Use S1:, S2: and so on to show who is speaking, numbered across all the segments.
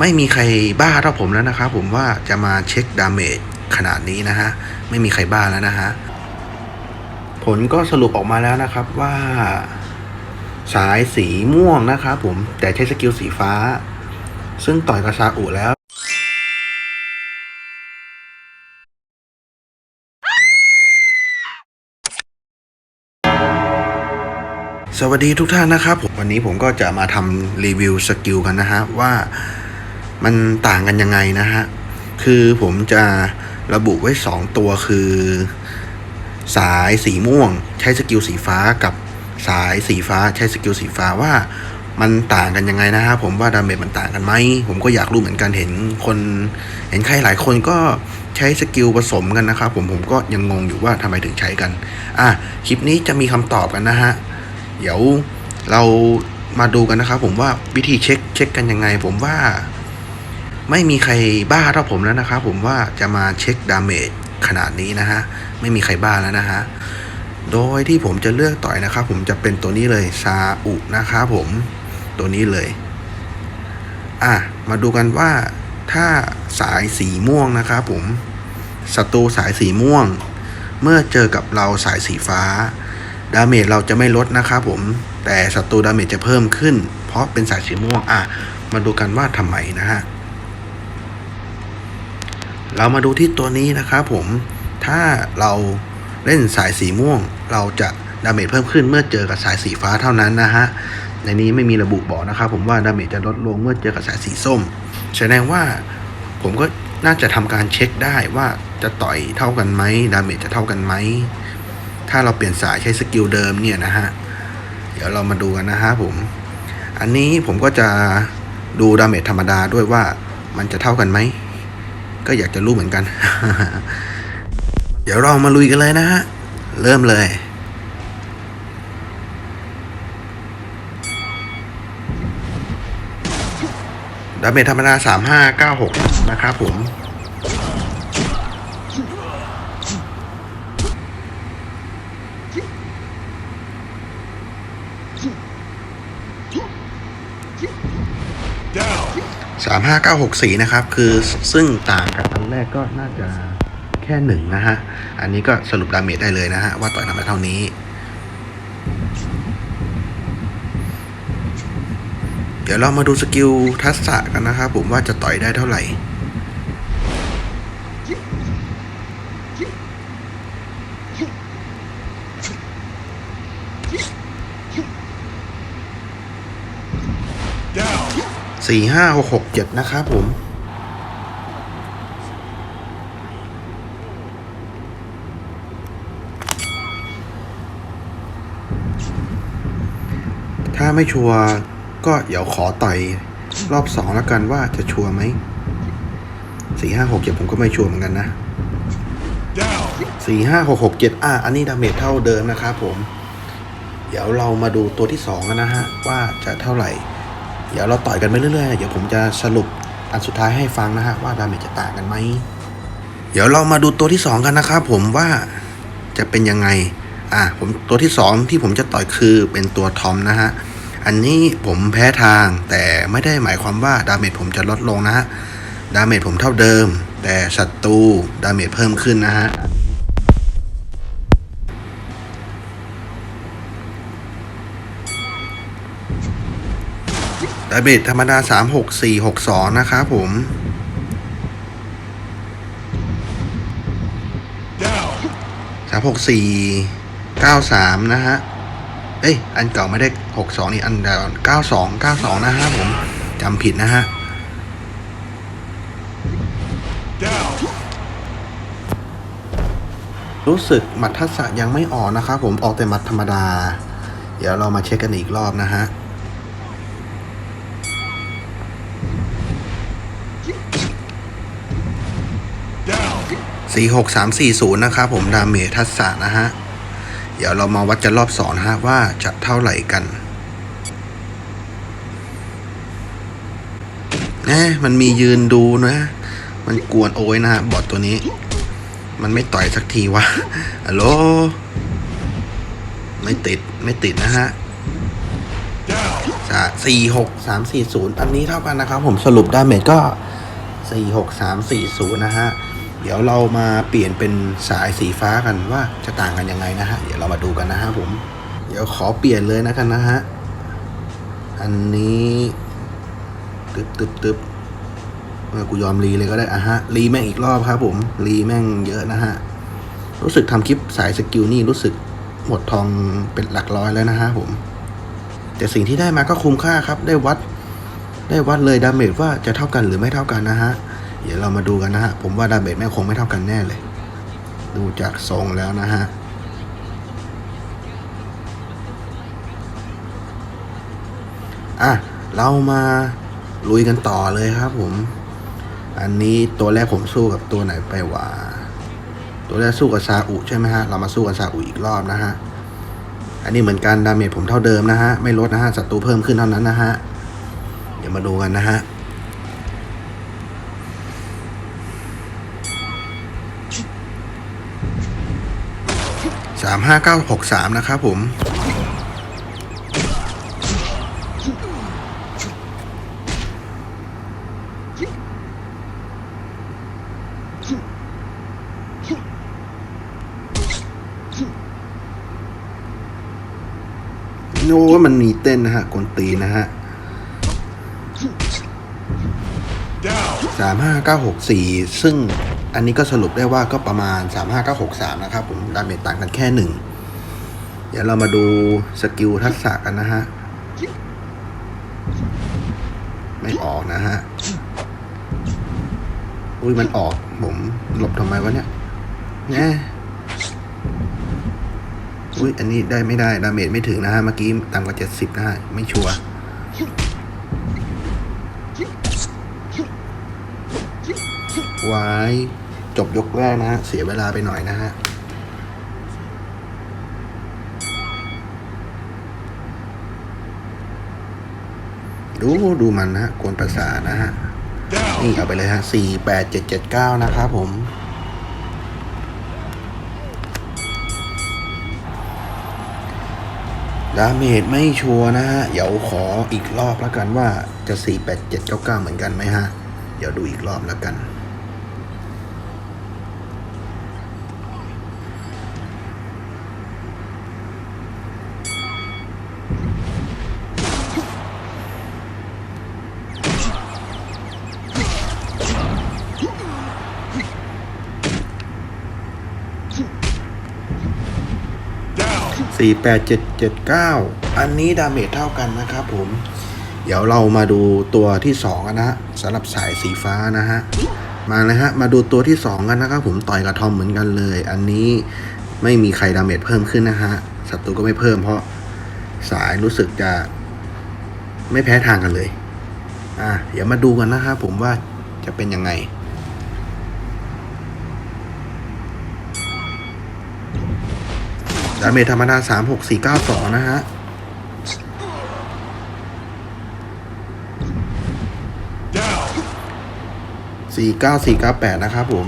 S1: ไม่มีใครบ้าเท่าผมแล้วนะครับผมว่าจะมาเช็คดาเมจขนาดนี้นะฮะ ไม่มีใครบ้าแล้วนะฮะ ผลก็สรุปออกมาแล้วนะครับว่า สายสีม่วงนะครับผมแต่ใช้สกิลสีฟ้า ซึ่งต่อยกับซาอุแล้วสวัสดีทุกท่านนะครับผมวันนี้ผมก็จะมาทำรีวิวสกิลกันนะฮะว่า มันต่างกันยังไงนะฮะ คือผมจะระบุไว้ 2 ตัวคือ สายสีม่วง ใช้สกิลสีฟ้ากับสายสีฟ้าใช้สกิลสีฟ้าว่ามันต่างกันยังไงนะฮะผมว่าดาเมจมันต่างกันไหมผมก็อยากรู้เหมือนกันเห็นคน เห็นใครหลายคนก็ใช้สกิลผสมกันนะครับผมผมก็ยังงงอยู่ว่าทำไมถึงใช้กัน อะคลิปนี้จะมีคำตอบกันนะฮะเดี๋ยวเรามาดูกันนะครับผมว่าวิธีเช็คเช็คกันยังไง ผมว่า ไม่มีใครบ้าเท่าผมแล้วนะครับผมว่าจะมาเช็คดาเมจขนาดนี้นะฮะ ไม่มีใครบ้าแล้วนะฮะ โดยที่ผมจะเลือกต่อยนะครับ ผมจะเป็นตัวนี้เลยซาอุนะครับผมตัวนี้เลย อะ มาดูกันว่าถ้าสายสีม่วงนะครับผมศัตรูสายสีม่วง เมื่อเจอกับเราสายสีฟ้า ดาเมจเราจะไม่ลดนะครับผมแต่ศัตรูดาเมจจะเพิ่มขึ้น เพราะเป็นสายสีม่วงอะ มาดูกันว่าทำไมนะฮะ เรามาดูที่ตัวนี้นะครับผมถ้าเราเล่นสายสีม่วง เราจะดาเมจเพิ่มขึ้นเมื่อเจอกับสายสีฟ้าเท่านั้นนะฮะในนี้ไม่มีระบุบอกนะครับ ผมว่าดาเมจจะลดลงเมื่อเจอกับสายสีส้มแสดงว่าผมก็น่าจะทำการเช็คได้ว่าจะต่อยเท่ากันไหมดาเมจจะเท่ากันไหมถ้าเราเปลี่ยนสายใช้สกิลเดิมเนี่ยนะฮะเดี๋ยวเรามาดูกันนะฮะผมอันนี้ผมก็จะดูดาเมจธรรมดาด้วยว่ามันจะเท่ากันไหม ก็อยากจะรู้เหมือนกัน เดี๋ยวเรามาลุยกันเลยนะฮะ เริ่มเลยดาเมจธรรมดา 3596 นะครับผมามห้าเก้าหกสี่นะครับ คือซึ่งต่างกับอันแรกก็น่าจะแค่หนึ่งนะฮะ อันนี้ก็สรุปดาเมจได้เลยนะฮะ ว่าต่อยทำไปเท่านี้ เดี๋ยวเรามาดูสกิลทักษะกันนะครับผมว่าจะต่อยได้เท่าไหร่ สี่ห้าหกหกเจ็ดนะครับผม ถ้าไม่ชัวร์ก็เดี๋ยวขอต่อยรอบสองแล้วกันว่าจะชัวร์ไหมสี่ห้าหกเจ็ดผมก็ไม่ชัวร์เหมือนกันนะสี่ห้าหกหกเจ็ดอะอันนี้ดาเมจเท่าเดิมนะครับผม เดี๋ยวเรามาดูตัวที่สองกันนะฮะ ว่าจะเท่าไหร่ เดี๋ยวเราต่อยกันไปเรื่อยๆ เดี๋ยวผมจะสรุปอันสุดท้ายให้ฟังนะฮะว่าดาเมจจะต่างกันไหม เดี๋ยวเรามาดูตัวที่สองกันนะครับผมว่าจะเป็นยังไง อะผมตัวที่สองที่ผมจะต่อยคือเป็นตัวทอมนะฮะ อันนี้ผมแพ้ทางแต่ไม่ได้หมายความว่าดาเมจผมจะลดลงนะฮะ ดาเมจผมเท่าเดิม แต่ศัตรูดาเมจเพิ่มขึ้นนะฮะ เมจธรรมดา 36462 นะครับผม
S2: Down.
S1: 36493 นะฮะ เอ้ย อันเก่าไม่ได้ 62 นี่ อันเดิม92 92 นะฮะผมจำผิดนะฮะรู้สึกหมัดทักษะยังไม่ออกนะครับผมออกแต่หมัดธรรมดา เดี๋ยวเรามาเช็คกันอีกรอบนะฮะ 46340 นะครับผมดาเมจทักษะนะฮะ เดี๋ยวเรามาวัดกันรอบสองนะฮะ ว่าจะเท่าไหร่กันแหมมันมียืนดูนะ มันกวนโอ้ยนะฮะ บอทตัวนี้ มันไม่ต่อยสักทีวะฮัลโหลไม่ติดไม่ติดนะฮะสี่หกสามสี่ศูนย์อันนี้เท่ากันนะครับผมสรุปดาเมจก็สี่หกสามสี่ศูนย์นะฮะ ดี๋ยวเรามาเปลี่ยนเป็นสายสีฟ้ากันว่าจะต่างกันยังไงนะฮะ เดี๋ยวเรามาดูกันนะฮะผม เดี๋ยวขอเปลี่ยนเลยนะกันนะฮะ อันนี้ตึ๊บตึ๊บตึ๊บกูยอมรีเลยก็ได้อะฮะ รีแม่งอีกรอบครับผม รีแม่งเยอะนะฮะ รู้สึกทำคลิปสายสกิลนี่รู้สึกหมดทองเป็นหลักร้อยแล้วนะฮะผม แต่สิ่งที่ได้มาก็คุ้มค่าครับ ได้วัด ได้วัดเลยดาเมจว่าจะเท่ากันหรือไม่เท่ากันนะฮะ เดี๋ยวเรามาดูกันนะฮะ ผมว่าดาเมจแม่คงไม่เท่ากันแน่เลย ดูจากทรงแล้วนะฮะอะเรามาลุยกันต่อเลยครับผม อันนี้ตัวแรกผมสู้กับตัวไหนไปวะตัวแรกสู้กับซาอุใช่ไหมฮะ เรามาสู้กับซาอุอีกรอบนะฮะ อันนี้เหมือนกันดาเมจผมเท่าเดิมนะฮะ ไม่ลดนะฮะศัตรูเพิ่มขึ้นเท่านั้นนะฮะ เดี๋ยวมาดูกันนะฮะามห้าเก้าหกสามนะครับผม โน้มันมีเต้นนะฮะกลตีนะฮะสามห้าเก้าหกสี่ซึ่ง อันนี้ก็สรุปได้ว่าก็ประมาณสามห้าเก้าหกสามนะครับผมดาเมจต่างกันแค่หนึ่ง เดี๋ยวเรามาดูสกิลทักษะกันนะฮะ ไม่ออกนะฮะ อุ้ยมันออก ผมหลบทำไมวะเนี่ยแน่อุ้ยอันนี้ได้ไม่ได้ ดาเมจไม่ถึงนะฮะ เมื่อกี้ต่ำกว่าเจ็ดสิบนะฮะ ไม่ชัวร์ไว้ จบยกแรกนะฮะ เสียเวลาไปหน่อยนะฮะดูดูมันนะฮะกวนประสาทนะฮะ
S2: Down.
S1: นี่เอาไปเลยฮะสี่แปดเจ็ดเจ็ดเก้านะครับผม ดาเมจไม่ชัวร์นะฮะ เดี๋ยวขออีกรอบแล้วกันว่าจะสี่แปดเจ็ดเก้าเก้าเหมือนกันไหมฮะ เดี๋ยวดูอีกรอบแล้วกัน
S2: Down.
S1: สี่แปดเจ็ดเจ็ดเก้าอันนี้ดาเมจเท่ากันนะครับผม เดี๋ยวเรามาดูตัวที่สองกันนะฮะสำหรับสายสีฟ้านะฮะ มาเลยฮะ มาดูตัวที่สองกันนะครับผมต่อยกระทอมเหมือนกันเลย อันนี้ไม่มีใครดาเมจเพิ่มขึ้นนะฮะ ศัตรูก็ไม่เพิ่มเพราะสายรู้สึกจะไม่แพ้ทางกันเลย อะ เดี๋ยวมาดูกันนะครับผมว่าจะเป็นยังไง ดาเมจธรรมดาสามหกสี่เก้าสองนะฮะสี่เก้าสี่เก้าแปดนะครับผม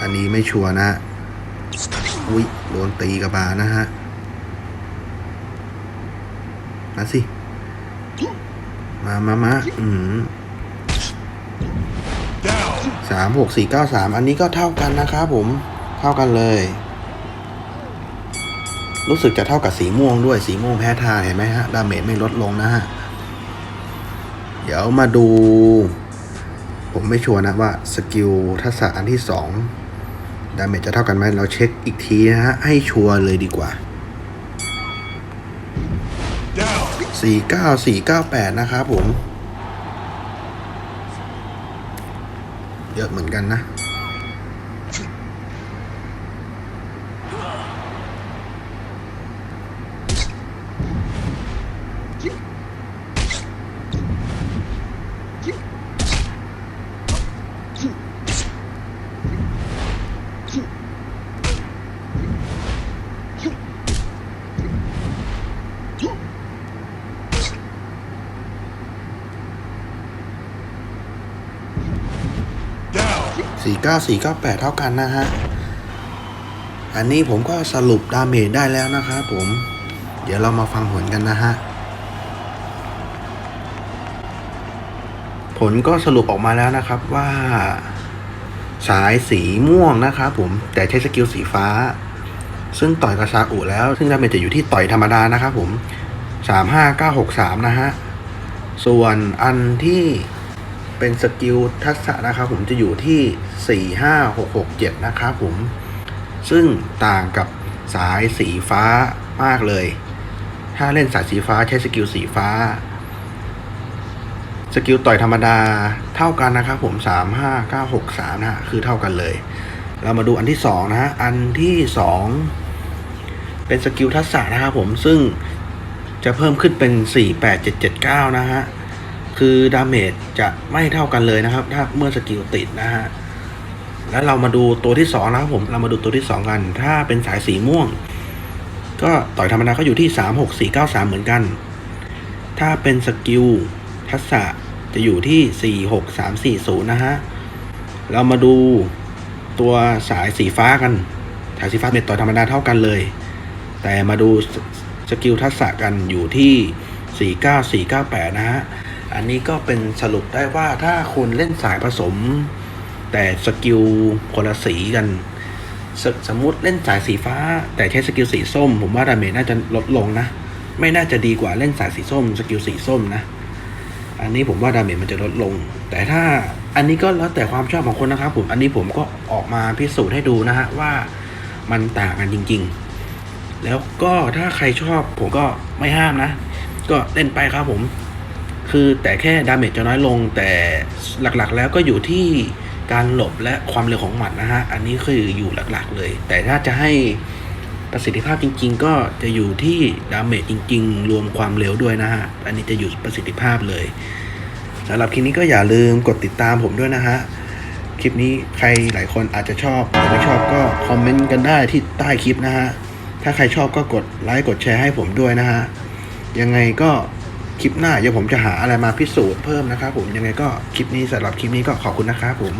S1: อันนี้ไม่ชัวร์นะ อุ้ยโดนตีกระบานะฮะมาสิ มามามาอืม สามหกสี่เก้าสามอันนี้ก็เท่ากันนะครับผมเท่ากันเลย รู้สึกจะเท่ากับสีม่วงด้วยสีม่วงแพ้ทางเห็นไหมฮะดาเมจไม่ลดลงนะฮะเดี๋ยวมาดู ผมไม่ชัวร์นะว่าสกิลทักษะอันที่สองดาเมจจะเท่ากันไหมเราเช็คอีกทีนะฮะ ให้ชัวร์เลยดีกว่า
S2: Down.
S1: สี่เก้าสี่เก้าแปดนะครับผม เยอะเหมือนกันนะ
S2: Down.
S1: สี่เก้าสี่เก้าแปดเท่ากันนะฮะ อันนี้ผมก็สรุปดาเมจได้แล้วนะครับผม เดี๋ยวเรามาฟังผลกันนะฮะ ผลก็สรุปออกมาแล้วนะครับว่า สายสีม่วงนะครับผม แต่ใช้สกิลสีฟ้า ซึ่งต่อยกับซาอุแล้ว ซึ่งดาเมจจะอยู่ที่ต่อยธรรมดานะครับผมสามห้าเก้าหกสามนะฮะ ส่วนอันที่ เป็นสกิลทักษะนะครับผมจะอยู่ที่สี่ห้าหกหกเจ็ดนะครับผม ซึ่งต่างกับสายสีฟ้ามากเลย ถ้าเล่นสายสีฟ้าใช้สกิลสีฟ้า สกิลต่อยธรรมดาเท่ากันนะครับผมสามห้าเก้าหกสามนะฮะคือเท่ากันเลย เรามาดูอันที่สองนะฮะ อันที่สองเป็นสกิลทักษะนะครับผม ซึ่งจะเพิ่มขึ้นเป็นสี่แปดเจ็ดเจ็ดเก้านะฮะ คือดาเมจจะไม่เท่ากันเลยนะครับ ถ้าเมื่อสกิลติดนะฮะแล้วเรามาดูตัวที่สองนะครับผมเรามาดูตัวที่สองกัน ถ้าเป็นสายสีม่วง ก็ต่อยธรรมดาก็อยู่ที่สามหกสี่เก้าสามเหมือนกัน ถ้าเป็นสกิลทักษะจะอยู่ที่สี่หกสามสี่ศูนย์นะฮะ เรามาดูตัวสายสีฟ้ากัน สายสีฟ้าเม็ดต่อยธรรมดาเท่ากันเลย แต่มาดูสสกิลทักษะกันอยู่ที่ 49498 นะฮะ อันนี้ก็เป็นสรุปได้ว่าถ้าคุณเล่นสายผสม แต่สกิลคนละสีกันสสมมุติเล่นสายสีฟ้า แต่ใช้สกิลสีส้ม ผมว่าดาเมจน่าจะลดลงนะ ไม่น่าจะดีกว่าเล่นสายสีส้ม สกิลสีส้มนะ อันนี้ผมว่าดาเมจมันจะลดลง แต่ถ้าอันนี้ก็แล้วแต่ความชอบของคนนะครับผมอันนี้ผมก็ออกมาพิสูจน์ให้ดูนะฮะว่ามันต่างกันจริง ๆ แล้วก็ถ้าใครชอบผมก็ไม่ห้ามนะ ก็เล่นไปครับผม คือแต่แค่ดาเมจจะน้อยลงแต่หลักๆแล้วก็อยู่ที่การหลบและความเร็วของหมัดนะฮะ อันนี้คืออยู่หลักๆเลย แต่ถ้าจะให้ประสิทธิภาพจริง ๆ ก็จะอยู่ที่ดาเมจจริง ๆ รวมความเร็วด้วยนะฮะ อันนี้จะอยู่ประสิทธิภาพเลยสำหรับคลิปนี้ก็อย่าลืมกดติดตามผมด้วยนะฮะ คลิปนี้ใครหลายคนอาจจะชอบหรือไม่ชอบก็คอมเมนต์กันได้ที่ใต้คลิปนะฮะ ถ้าใครชอบก็กดไลค์กดแชร์ให้ผมด้วยนะฮะ ยังไงก็ คลิปหน้าเดี๋ยวผมจะหาอะไรมาพิสูจน์เพิ่มนะครับผมยังไงก็คลิปนี้สำหรับคลิปนี้ก็ขอบคุณนะครับผม